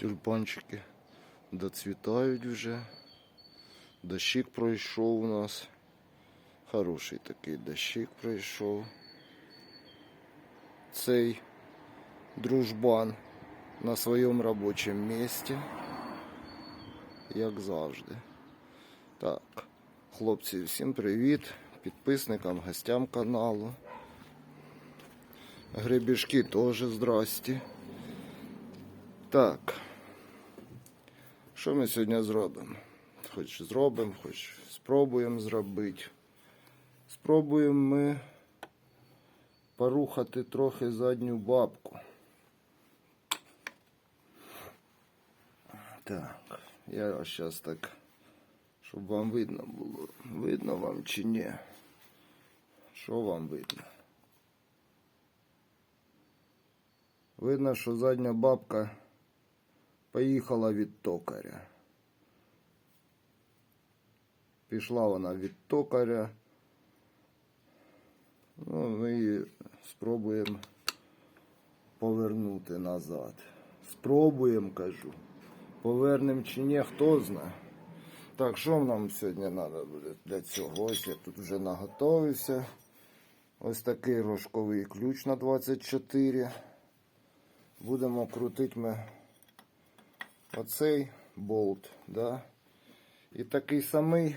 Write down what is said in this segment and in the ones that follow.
Тюльпанчики доцвітають вже. Дощик пройшов у нас. Хороший такий дощик пройшов. Цей дружбан на своєму робочому місці. Як завжди. Так, хлопці, всім привіт. Підписникам, гостям каналу. Гребішки теж здрасті. Так. Що ми сьогодні зробимо? Хоч зробимо, хоч спробуємо зробити. Спробуємо ми порухати трохи задню бабку. Так, я зараз так, щоб вам видно було. Видно вам чи ні? Що вам видно? Видно, що задня бабка поїхала від токаря. Пішла вона від токаря. Ну, ми її спробуємо повернути назад. Спробуємо, кажу. Повернемо чи ні, хто знає. Так, що нам сьогодні треба буде для цього? Ось я тут вже наготовився. Ось такий рожковий ключ на 24. Будемо крутити ми оцей болт, да? І такий самий.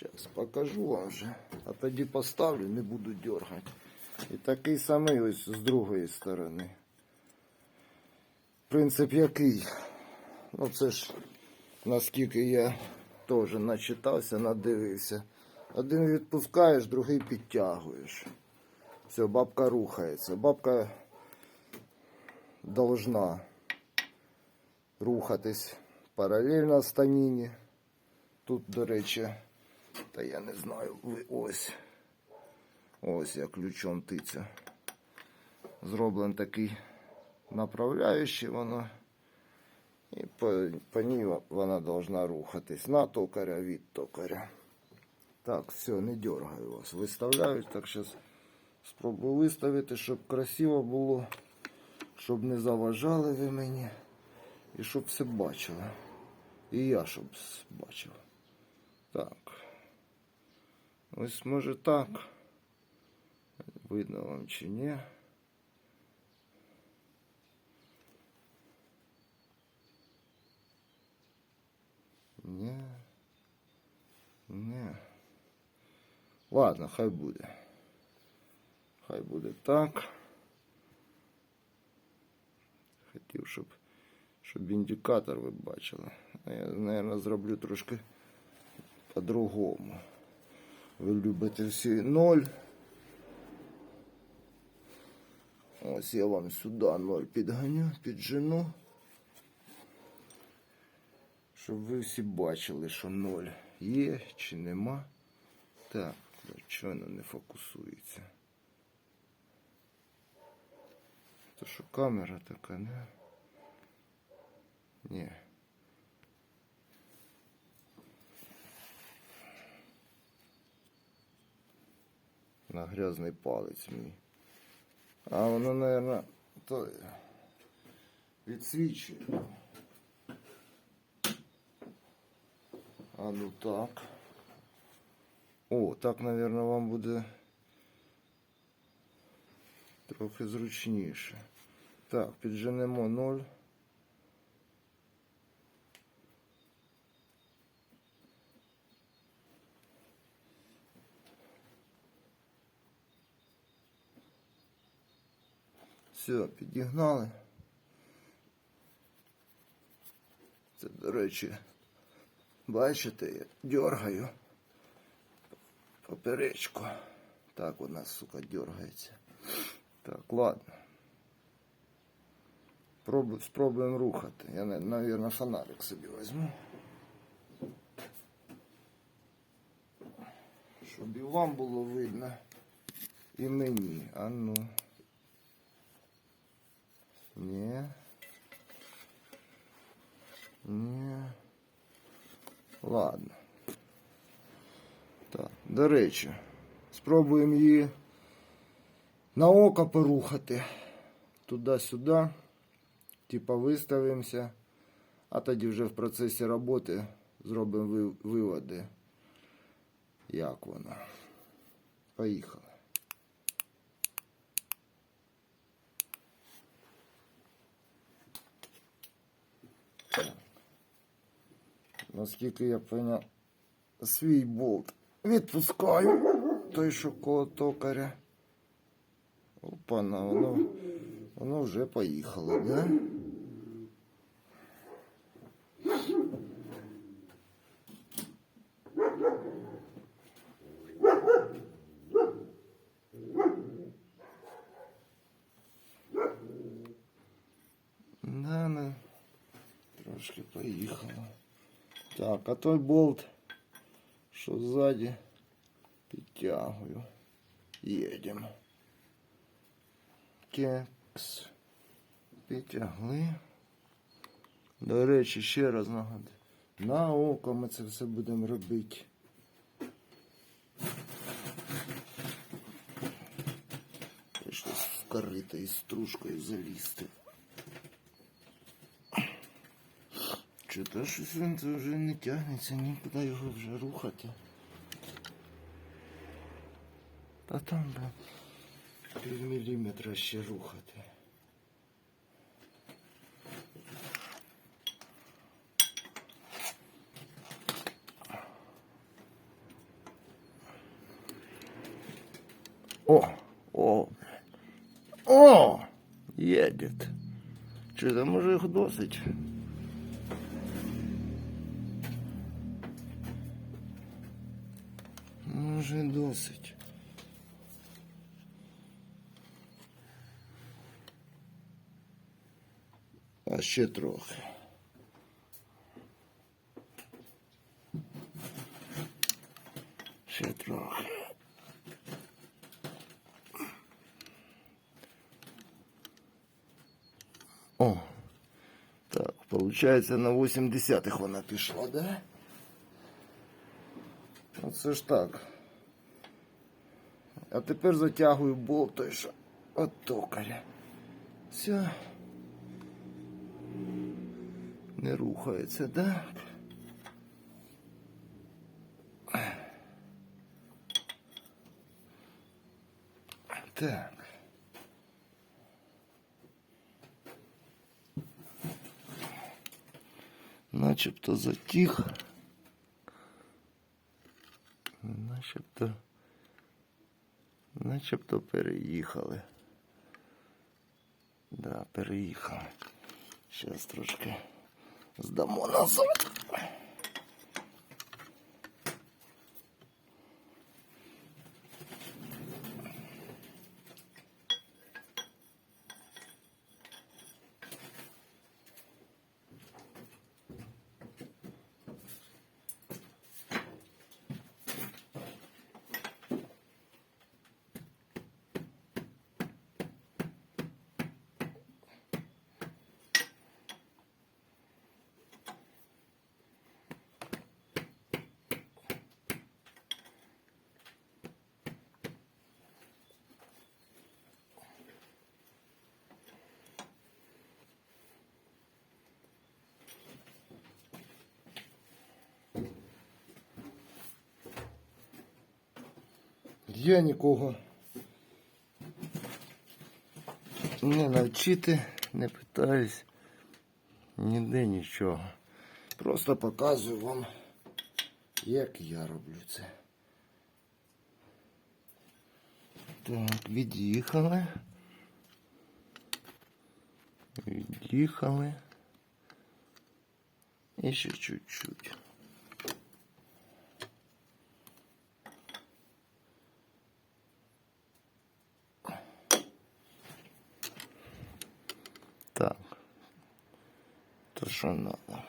Зараз покажу вам вже. А тоді поставлю, не буду дергати. І такий самий ось з другої сторони. Принцип який? Ну це ж наскільки я теж начитався, надивився. Один відпускаєш, другий підтягуєш. Все, бабка рухається. Бабка должна рухатись паралельно станіні. Тут, до речі, та я не знаю, ось. Ось я ключом тицю. Зроблений такий направляючий воно. І по, по ній вона должна рухатись на токаря від токаря. Так, все, не дергаю вас. Виставляють. Так, зараз спробую виставити, щоб красиво було, щоб не заважали ви мені. І щоб все бачили. І я щоб бачив. Так. Ось може так. Видно вам чи ні. Ні. Ні. Ладно, хай буде. Хай буде так. Хотів, щоб, щоб індикатор ви бачили. Я, мабуть, зроблю трошки по-другому. Ви любите всі ноль. Ось я вам сюди ноль підганю, піджену. Щоб ви всі бачили, що ноль є чи нема. Так, чого не фокусується? То що камера така, не? Ні. На грязний палець мій. А воно, наверное, то відсвічує. А ну так. О, так, наверное, вам буде трохи зручніше. Так, підженемо 0. Все, підігнали. Це, до речі, бачите, я дергаю поперечку. Так у нас, сука, дергається. Так, ладно. Пробу, спробуємо рухати. Я, мабуть, фонарик собі візьму. Щоб і вам було видно, і мені. А ну. Ні. Ні. Ладно. Так, до речі, спробуємо її на око порухати. Туди-сюди. типа виставимося, а тоді вже в процесі роботи зробимо ви- виводи, як воно. Поїхали. Наскільки я поняв, свій болт відпускаю. Той, що коло токаря. Опана, воно, воно вже поїхало, да? Да, ну, трошки поїхало. Так, а той болт, що ззаді, підтягую. Їдемо. Кекс. Підтягли. До речі, ще раз нагадую. На око ми це все будемо робити. Прийшлось в корито із стружкою залізти. Чи то щось він це вже не тягнеться, нікуди його вже рухати. Та там би пів міліметра ще рухати. О, о, о, едет. Чи там уже їх досить? Може досить. А ще трохи. Ще трохи. О, так, получается на 8 десятых вона пішла, да? Оце ж так. А тепер затягую болт той, що от токаря. Все. Не рухається, так? Так. Начебто затих. Начебто. Начебто переїхали. Да, переїхали. Зараз трошки здамо назад. Я нікого не навчити, не питаюсь ніде нічого. Просто показую вам, як я роблю це. Так, від'їхали. Від'їхали. І ще чуть-чуть. Що надо?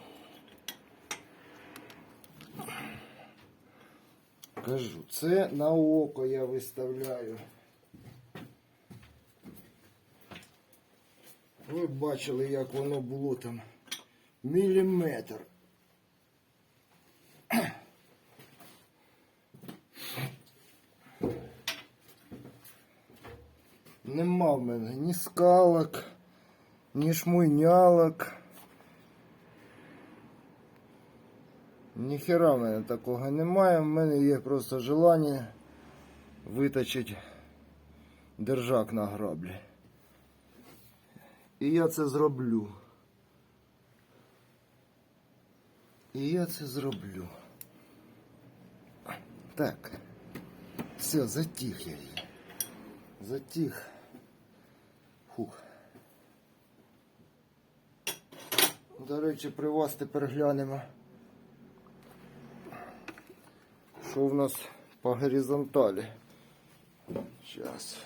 Кажу, це на око я виставляю. Ви бачили, як воно було там міліметр. Нема в мене ні скалок, ні шмуйнялок. Ніхера в мене такого немає. В мене є просто желання виточити держак на граблі. І я це зроблю. І я це зроблю. Так. Все, затих я її. Затих. Фух. До речі, при вас тепер глянемо. Що в нас по горизонталі? Зараз.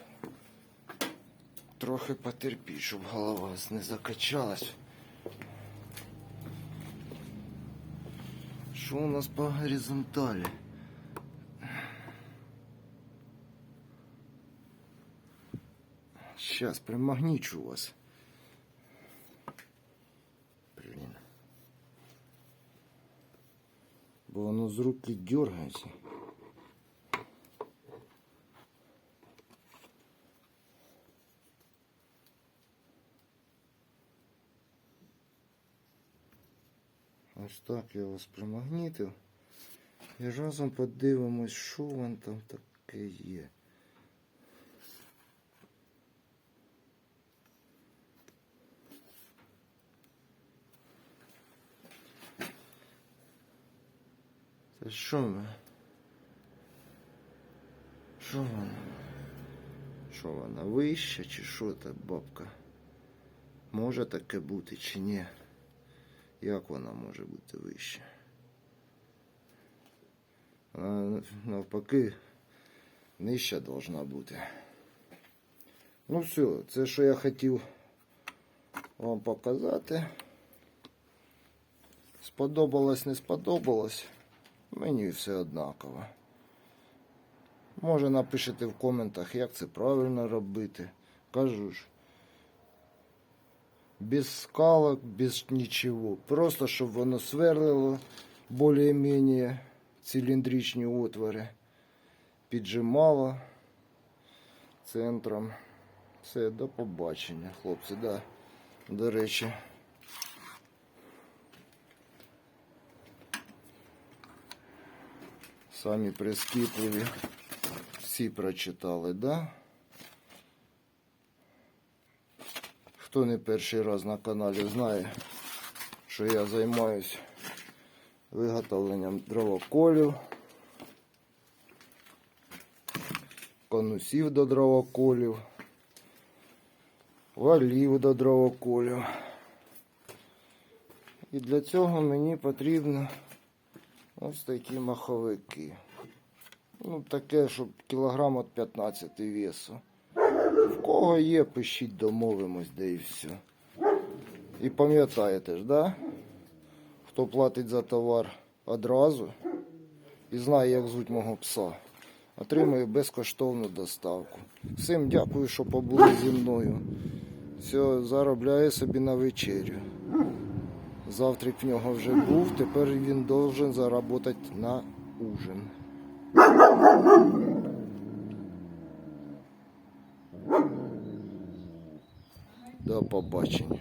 Трохи потерпіть, щоб голова не закачалась. Що у нас по горизонталі? Сейчас примагничу вас. Воно з руки дергається. Ось так я вас примагнітив. І разом подивимось, що вам там таке є. Це що ми? Що вона? Що вона вища чи що та бабка? Може таке бути чи ні? Як вона може бути вища? Вона навпаки нижча должна бути. Ну все, це що я хотів вам показати. Сподобалось, не сподобалось. Мені все однаково. Може напишете в коментах, як це правильно робити. Кажу ж. Без скалок, без нічого. Просто щоб воно сверлило більш-менш циліндричні отвори. Піджимало центром. Все, до побачення, хлопці. Да. До речі. Самі прискіпливі. Всі прочитали, да? Хто не перший раз на каналі знає, що я займаюсь виготовленням дровоколів, конусів до дровоколів, валів до дровоколів. І для цього мені потрібно ось такі маховики. Ну, таке, щоб кілограм от 15 весу. В кого є, пишіть, домовимось, де і все. І пам'ятаєте ж, да? Хто платить за товар одразу і знає, як звуть мого пса, отримує безкоштовну доставку. Всім дякую, що побули зі мною. Все, заробляє собі на вечерю. Завтрак в нього вже був, тепер він должен заработати на ужин. До побачення.